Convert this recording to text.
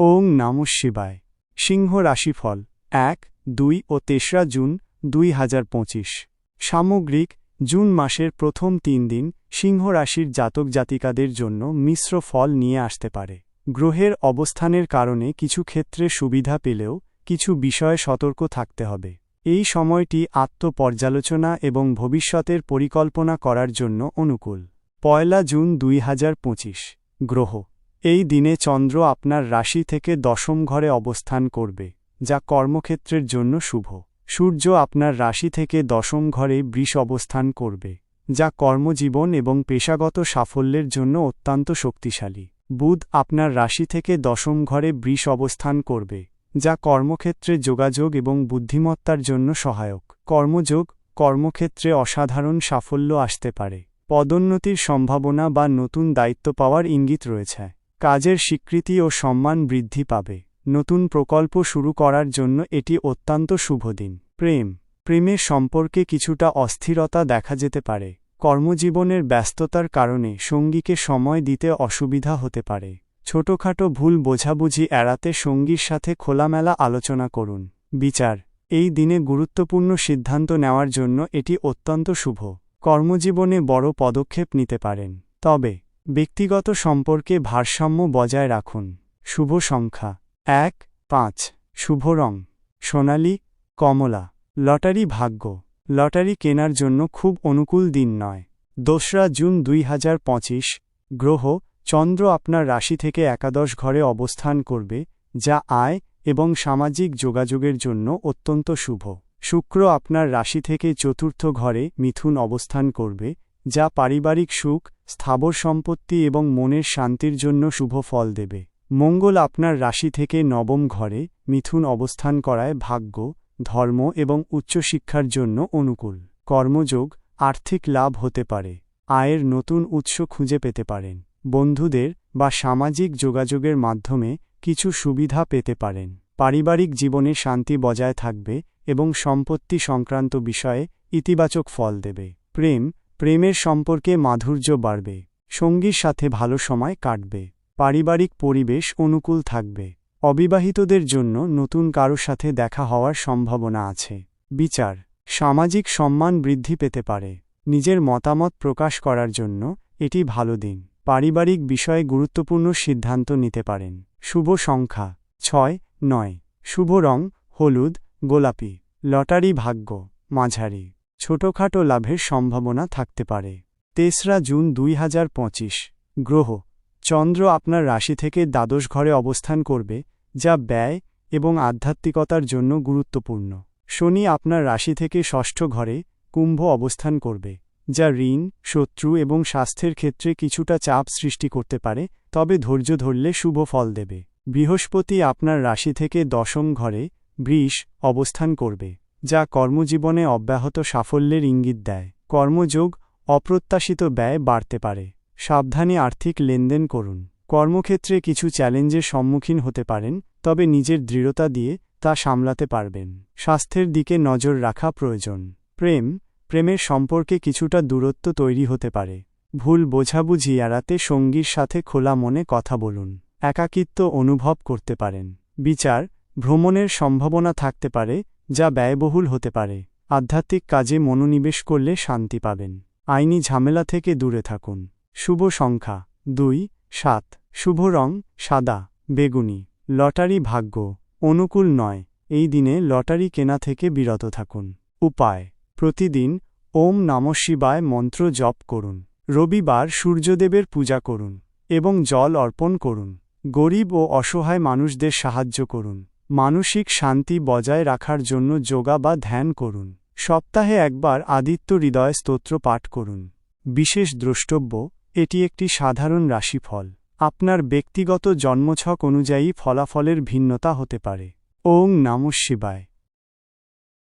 ওং নম শিবায়। সিংহ রাশিফল, এক, দুই ও তেসরা জুন দুই হাজার পঁচিশ। সামগ্রিক, জুন মাসের প্রথম তিন দিন সিংহ রাশির জাতক জাতিকাদের জন্য মিশ্র ফল নিয়ে আসতে পারে। গ্রহের অবস্থানের কারণে কিছু ক্ষেত্রে সুবিধা পেলেও কিছু বিষয়ে সতর্ক থাকতে হবে। এই সময়টি আত্মপর্যালোচনা এবং ভবিষ্যতের পরিকল্পনা করার জন্য অনুকূল। পয়লা জুন দুই হাজার পঁচিশ, গ্রহ এই দিনে চন্দ্র আপনার রাশি থেকে দশম ঘরে অবস্থান করবে, যা কর্মক্ষেত্রের জন্য শুভ। সূর্য আপনার রাশি থেকে দশম ঘরে বৃষ অবস্থান করবে, যা কর্মজীবন এবং পেশাগত সাফল্যের জন্য অত্যন্ত শক্তিশালী। বুধ আপনার রাশি থেকে দশম ঘরে বৃষ অবস্থান করবে, যা কর্মক্ষেত্রে যোগাযোগ এবং বুদ্ধিমত্তার জন্য সহায়ক। কর্মযোগ, কর্মক্ষেত্রে অসাধারণ সাফল্য আসতে পারে। পদোন্নতির সম্ভাবনা বা নতুন দায়িত্ব পাওয়ার ইঙ্গিত রয়েছে। কাজের স্বীকৃতি ও সম্মান বৃদ্ধি পাবে। নতুন প্রকল্প শুরু করার জন্য এটি অত্যন্ত শুভ দিন। প্রেম। প্রেমের সম্পর্কে কিছুটা অস্থিরতা দেখা যেতে পারে। কর্মজীবনের ব্যস্ততার কারণে সঙ্গীকে সময় দিতে অসুবিধা হতে পারে। ছোটখাটো ভুল বোঝাবুঝি এড়াতে সঙ্গীর সাথে খোলামেলা আলোচনা করুন। বিচার। এই দিনে গুরুত্বপূর্ণ সিদ্ধান্ত নেওয়ার জন্য এটি অত্যন্ত শুভ। কর্মজীবনে বড় পদক্ষেপ নিতে পারেন। তবে ব্যক্তিগত সম্পর্কে ভারসাম্য বজায় রাখুন। শুভ সংখ্যা। এক, পাঁচ। শুভ রং। সোনালি, কমলা। লটারি ভাগ্য। লটারি কেনার জন্য খুব অনুকূল দিন নয়। দোসরা জুন দুই হাজার পঁচিশ। গ্রহ, চন্দ্র আপনার রাশি থেকে একাদশ ঘরে অবস্থান করবে, যা আয় এবং সামাজিক যোগাযোগের জন্য অত্যন্ত শুভ। শুক্র আপনার রাশি থেকে চতুর্থ ঘরে মিথুন অবস্থান করবে যা পারিবারিক সুখ, স্থাবর সম্পত্তি এবং মনের শান্তির জন্য শুভ ফল দেবে। মঙ্গল আপনার রাশি থেকে নবম ঘরে মিথুন অবস্থান করায় ভাগ্য, ধর্ম এবং উচ্চশিক্ষার জন্য অনুকূল। কর্মযোগ, আর্থিক লাভ হতে পারে। আয়ের নতুন উৎস খুঁজে পেতে পারেন। বন্ধুদের বা সামাজিক যোগাযোগের মাধ্যমে কিছু সুবিধা পেতে পারেন। পারিবারিক জীবনে শান্তি বজায় থাকবে এবং সম্পত্তি সংক্রান্ত বিষয়ে ইতিবাচক ফল দেবে। প্রেম প্রেমের সম্পর্কে মাধুর্য বাড়বে, সঙ্গীর সাথে ভালো সময় কাটবে, পারিবারিক পরিবেশ অনুকূল থাকবে। অবিবাহিতদের জন্য নতুন কারও সাথে দেখা হওয়ার সম্ভাবনা আছে। বিচার, সামাজিক সম্মান বৃদ্ধি পেতে পারে। নিজের মতামত প্রকাশ করার জন্য এটি ভালো দিন। পারিবারিক বিষয়ে গুরুত্বপূর্ণ সিদ্ধান্ত নিতে পারেন। শুভ সংখ্যা, ছয়, নয়। শুভ রং, হলুদ, গোলাপি। লটারি ভাগ্য, মাঝারি। ছোটখাটো লাভের সম্ভাবনা থাকতে পারে। তেসরা জুন দুই হাজার পঁচিশ, গ্রহ, চন্দ্র আপনার রাশি থেকে দ্বাদশ ঘরে অবস্থান করবে, যা ব্যয় এবং আধ্যাত্মিকতার জন্য গুরুত্বপূর্ণ। শনি আপনার রাশি থেকে ষষ্ঠ ঘরে কুম্ভ অবস্থান করবে, যা ঋণ, শত্রু এবং স্বাস্থ্যের ক্ষেত্রে কিছুটা চাপ সৃষ্টি করতে পারে, তবে ধৈর্য ধরলে শুভ ফল দেবে। বৃহস্পতি আপনার রাশি থেকে দশম ঘরে বৃষ অবস্থান করবে। যা কর্মজীবনে অব্যাহত সাফল্যের ইঙ্গিত দেয়। কর্মযোগ অপ্রত্যাশিত ব্যয় বাড়তে পারে। সাবধানে আর্থিক লেনদেন করুন। কর্মক্ষেত্রে কিছু চ্যালেঞ্জের সম্মুখীন হতে পারেন, তবে নিজের দৃঢ়তা দিয়ে তা সামলাতে পারবেন। স্বাস্থ্যের দিকে নজর রাখা প্রয়োজন। প্রেম, প্রেমের সম্পর্কে কিছুটা দূরত্ব তৈরি হতে পারে। ভুল বোঝাবুঝি এড়াতে সঙ্গীর সাথে খোলা মনে কথা বলুন। একাকিত্ব অনুভব করতে পারেন। বিচার, ভ্রমণের সম্ভাবনা থাকতে পারে যা ব্যয়বহুল হতে পারে। আধ্যাত্মিক কাজে মনোনিবেশ করলে শান্তি পাবেন। আইনি ঝামেলা থেকে দূরে থাকুন। শুভ সংখ্যা দুই, সাত। শুভ রং সাদা, বেগুনি। লটারি ভাগ্য অনুকূল নয়। এই দিনে লটারি কেনা থেকে বিরত থাকুন। উপায়, প্রতিদিন ওম নম শিবায় মন্ত্র জপ করুন। রবিবার সূর্যদেবের পূজা করুন এবং জল অর্পণ করুন। গরিব ও অসহায় মানুষদের সাহায্য করুন। মানসিক শান্তি বজায় রাখার জন্য যোগা বা ধ্যান করুন। সপ্তাহে একবার আদিত্য হৃদয় স্তোত্র পাঠ করুন। বিশেষ দ্রষ্টব্য, এটি একটি সাধারণ রাশিফল। আপনার ব্যক্তিগত জন্মছক অনুযায়ী ফলাফলের ভিন্নতা হতে পারে। ওং নম শিবায়।